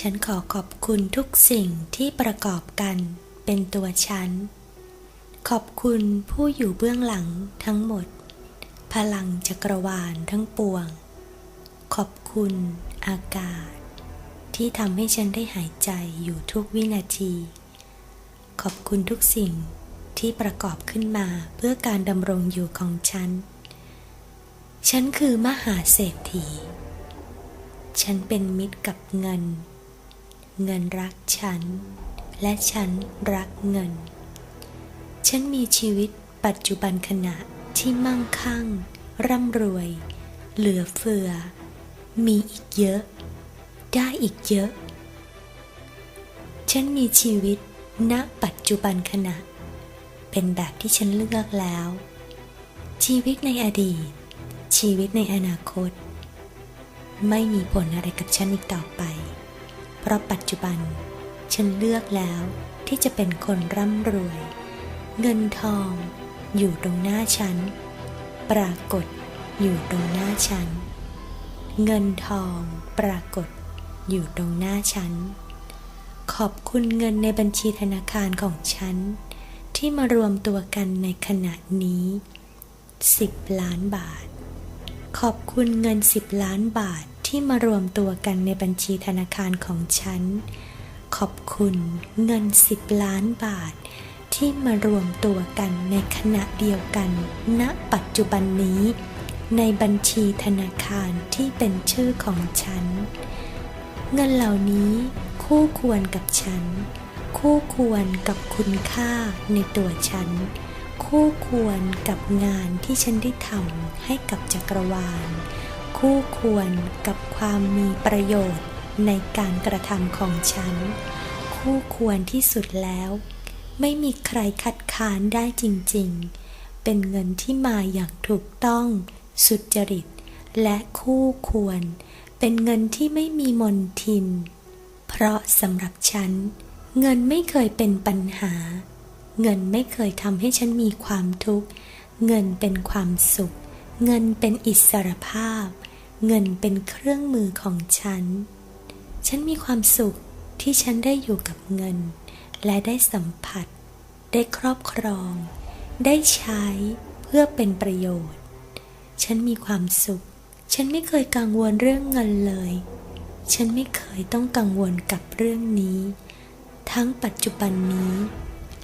ฉันขอขอบคุณทุกสิ่งที่ประกอบกันเป็นตัวฉัน ขอบคุณผู้อยู่เบื้องหลังทั้งหมด พลังจักรวาลทั้งปวง ขอบคุณอากาศ ที่ทำให้ฉันได้หายใจอยู่ทุกวินาที ขอบคุณทุกสิ่งที่ประกอบขึ้นมาเพื่อการดำรงอยู่ของฉัน ฉันคือมหาเศรษฐี ฉันเป็นมิตรกับเงิน เงินรักฉัน และฉันรักเงิน ฉันมีชีวิตปัจจุบันขณะที่มั่งคั่ง ร่ำรวย เหลือเฟือ มีอีกเยอะ ได้อีกเยอะ ฉันมีชีวิตณปัจจุบันขณะ เป็นแบบที่ฉันเลือกแล้ว ชีวิตในอดีต ชีวิตในอนาคต ไม่มีผลอะไรกับฉันอีกต่อไป ราะปัจจุบัน ฉันเลือกแล้วที่จะเป็นคนร่ำรวย เงินทองอยู่ตรงหน้าฉัน ปรากฏอยู่ตรงหน้าฉัน เงินทองปรากฏอยู่ตรงหน้าฉัน ขอบคุณเงินในบัญชีธนาคารของฉัน ที่มารวมตัวกันในขณะนี้ 10 ล้านบาท ขอบคุณเงิน 10 ล้านบาท ที่มารวมตัวกันในบัญชีธนาคารของฉัน ขอบคุณเงิน10ล้านบาท ที่มารวมตัวกันในขณะเดียวกัน ณ ปัจจุบันนี้ ในบัญชีธนาคารที่เป็นชื่อของฉัน เงินเหล่านี้คู่ควรกับฉัน คู่ควรกับคุณค่าในตัวฉัน คู่ควรกับงานที่ฉันได้ทำให้กับจักรวาล คู่ควรกับความมีประโยชน์ในการกระทำของฉัน คู่ควรที่สุดแล้ว ไม่มีใครคัดค้านได้จริงๆ เป็นเงินที่มาอย่างถูกต้อง สุจริต และคู่ควร เป็นเงินที่ไม่มีมนทิน เพราะสำหรับฉัน เงินไม่เคยเป็นปัญหา เงินไม่เคยทำให้ฉันมีความทุกข์ เงินเป็นความสุข เงินเป็นอิสรภาพ เงินเป็นเครื่องมือของฉัน ฉันมีความสุขที่ฉันได้อยู่กับเงิน และได้สัมผัส ได้ครอบครอง ได้ใช้เพื่อเป็นประโยชน์ ฉันมีความสุข ฉันไม่เคยกังวลเรื่องเงินเลย ฉันไม่เคยต้องกังวลกับเรื่องนี้ ทั้งปัจจุบันนี้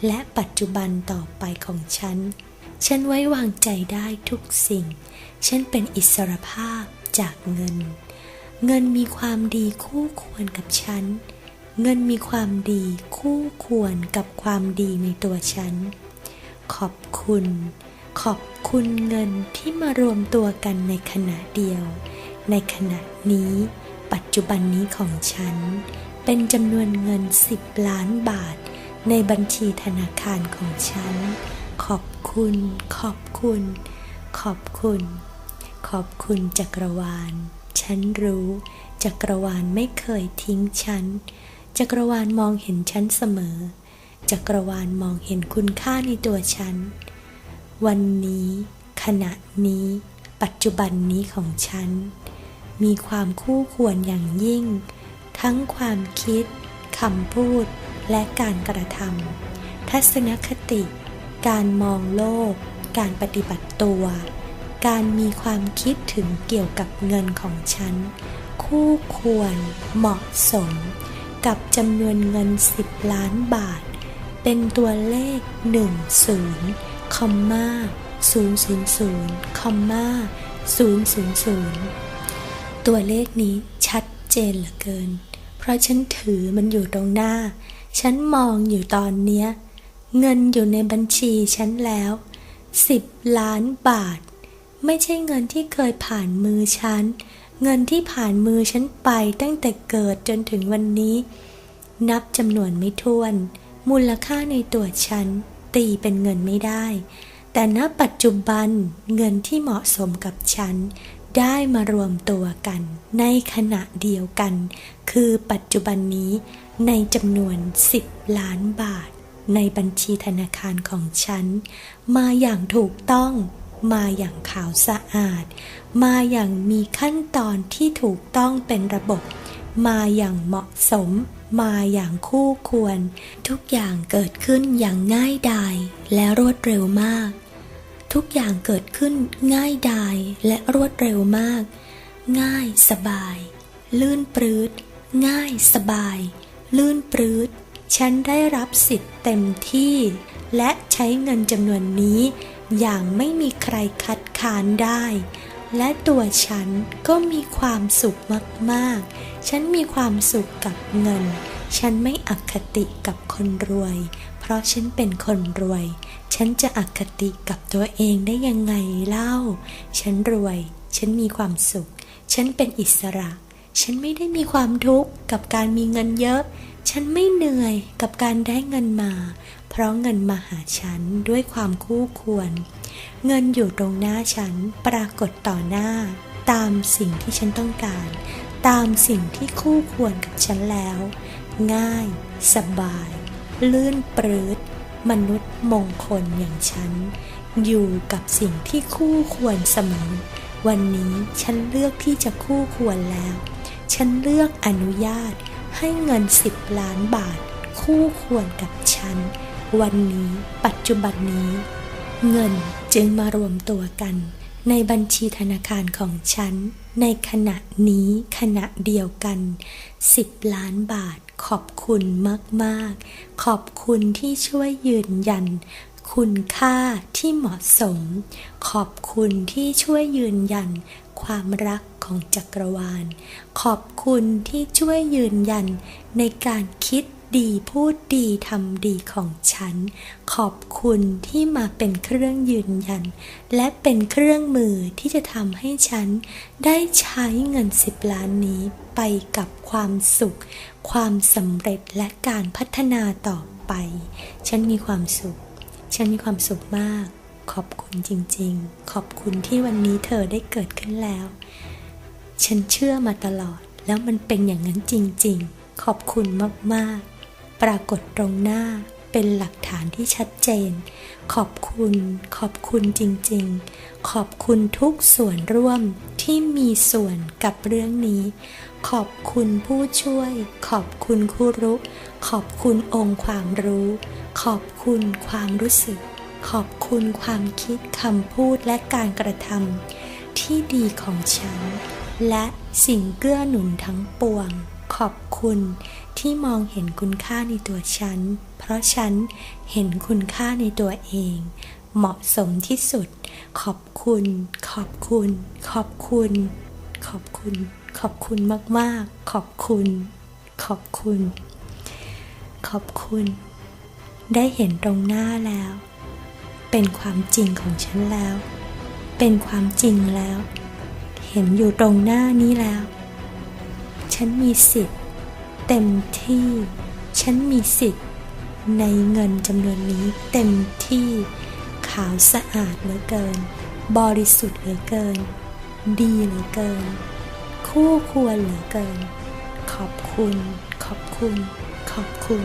และปัจจุบันต่อไปของฉัน ฉันไว้วางใจได้ทุกสิ่ง ฉันเป็นอิสรภาพ จากเงิน เงินมีความดีคู่ควรกับฉัน เงินมีความดีคู่ควรกับความดีในตัวฉัน ขอบคุณ ขอบคุณเงินที่มารวมตัวกันในขณะเดียว ในขณะนี้ ปัจจุบันนี้ของฉัน เป็นจำนวนเงิน 10 ล้านบาท ในบัญชีธนาคารของฉัน ขอบคุณ ขอบคุณ ขอบคุณ ขอบคุณจักรวาล ฉันรู้ จักรวาลไม่เคยทิ้งฉัน จักรวาลมองเห็นฉันเสมอ จักรวาลมองเห็นคุณค่าในตัวฉัน วันนี้ ขณะนี้ ปัจจุบันนี้ของฉัน มีความคู่ควรอย่างยิ่ง ทั้งความคิดคำพูดและการกระทำทัศนคติ การมองโลก การปฏิบัติตัว การมีความคิดถึงเกี่ยวกับเงินของฉัน คู่ควรเหมาะสม กับจำนวนเงิน 10 ล้านบาท เป็นตัวเลข 10 คอมมา000 คอมมา000 ตัวเลขนี้ชัดเจนเหลือเกิน เพราะฉันถือมันอยู่ตรงหน้า ฉันมองอยู่ตอนเนี้ย เงินอยู่ในบัญชีฉันแล้ว 10 ล้านบาท ไม่ใช่เงินที่เคยผ่านมือฉัน เงินที่ผ่านมือฉันไปตั้งแต่เกิดจนถึงวันนี้ นับจำนวนไม่ถ้วน มูลค่าในตัวฉัน ตีเป็นเงินไม่ได้ แต่ณปัจจุบันเงินที่เหมาะสมกับฉัน ได้มารวมตัวกัน ในขณะเดียวกัน คือปัจจุบันนี้ในจำนวน 10 ล้านบาท ในบัญชีธนาคารของฉัน มาอย่างถูกต้อง มาอย่างขาวสะอาด มาอย่างมีขั้นตอนที่ถูกต้องเป็นระบบ มาอย่างเหมาะสม มาอย่างคู่ควร ทุกอย่างเกิดขึ้นอย่างง่ายดายและรวดเร็วมาก ทุกอย่างเกิดขึ้นง่ายดายและรวดเร็วมาก ง่ายสบาย ลื่นปรืดง่ายสบาย ลื่นปรืดฉันได้รับสิทธิ์เต็มที่ และใช้เงินจำนวนนี้ อย่างไม่มีใครคัดค้านได้ และตัวฉันก็มีความสุขมากๆ ฉันมีความสุขกับเงิน ฉันไม่อคติกับคนรวย เพราะฉันเป็นคนรวย ฉันจะอคติกับตัวเองได้ยังไงเล่า ฉันรวย ฉันมีความสุข ฉันเป็นอิสระ ฉันไม่ได้มีความทุกข์กับการมีเงินเยอะ ฉันไม่เหนื่อยกับการได้เงินมา เพราะเงินมาหาฉันด้วยความคู่ควร เงินอยู่ตรงหน้าฉันปรากฏต่อหน้า ตามสิ่งที่ฉันต้องการ ตามสิ่งที่คู่ควรกับฉันแล้ว ง่าย สบาย ลื่นปรืดมนุษย์มงคลอย่างฉัน อยู่กับสิ่งที่คู่ควรเสมอ วันนี้ฉันเลือกที่จะคู่ควรแล้ว ฉันเลือกอนุญาตให้เงินสิบล้านบาท คู่ควรกับฉัน วันนี้ ปัจจุบันนี้ เงินจึงมารวมตัวกัน ในบัญชีธนาคารของฉัน ในขณะนี้ขณะเดียวกัน 10 ล้านบาท ขอบคุณมาก ๆ ขอบคุณที่ช่วยยืนยัน คุณค่าที่เหมาะสม ขอบคุณที่ช่วยยืนยัน ความรักของจักรวาล ขอบคุณที่ช่วยยืนยัน ในการคิด ดีพูดดีทำดีของฉัน ขอบคุณที่มาเป็นเครื่องยืนยัน และเป็นเครื่องมือที่จะทำให้ฉัน ได้ใช้เงินสิบล้านนี้ไปกับความสุข ความสำเร็จและการพัฒนาต่อไป ฉันมีความสุข ฉันมีความสุขมาก ขอบคุณจริงๆ ขอบคุณที่วันนี้เธอได้เกิดขึ้นแล้ว ฉันเชื่อมาตลอดแล้วมันเป็นอย่างนั้นจริงๆ ขอบคุณมากๆ ปรากฏตรงหน้าเป็นหลักฐานที่ชัดเจน ขอบคุณ ขอบคุณจริงๆ ขอบคุณทุกส่วนร่วมที่มีส่วนกับเรื่องนี้ ขอบคุณผู้ช่วย ขอบคุณครูรุ ขอบคุณองค์ความรู้ ขอบคุณความรู้สึก ขอบคุณความคิดคำพูดและการกระทำที่ดีของฉัน และสิ่งเกื้อหนุนทั้งปวง อบคุณที่มองเห็นคุณค่าในตัวฉัน เพราะฉันเห็นคุณค่าในตัวเอง เหมาะสมที่สุด ขอบคุณ ขอบคุณ ขอบคุณ ขอบคุณ ขอบคุณมากๆ ขอบคุณ ขอบคุณ ขอบคุณ ได้เห็นตรงหน้าแล้ว เป็นความจริงของฉันแล้ว เป็นความจริงแล้ว เห็นอยู่ตรงหน้านี้แล้ว ฉันมีสิทธิ์ เต็มที่ ฉันมีสิทธิ์ ในเงินจำนวนนี้เต็มที่ ขาวสะอาดเหลือเกิน บริสุทธิ์เหลือเกิน ดีเหลือเกิน คู่ควรเหลือเกิน ขอบคุณ ขอบคุณ ขอบคุณ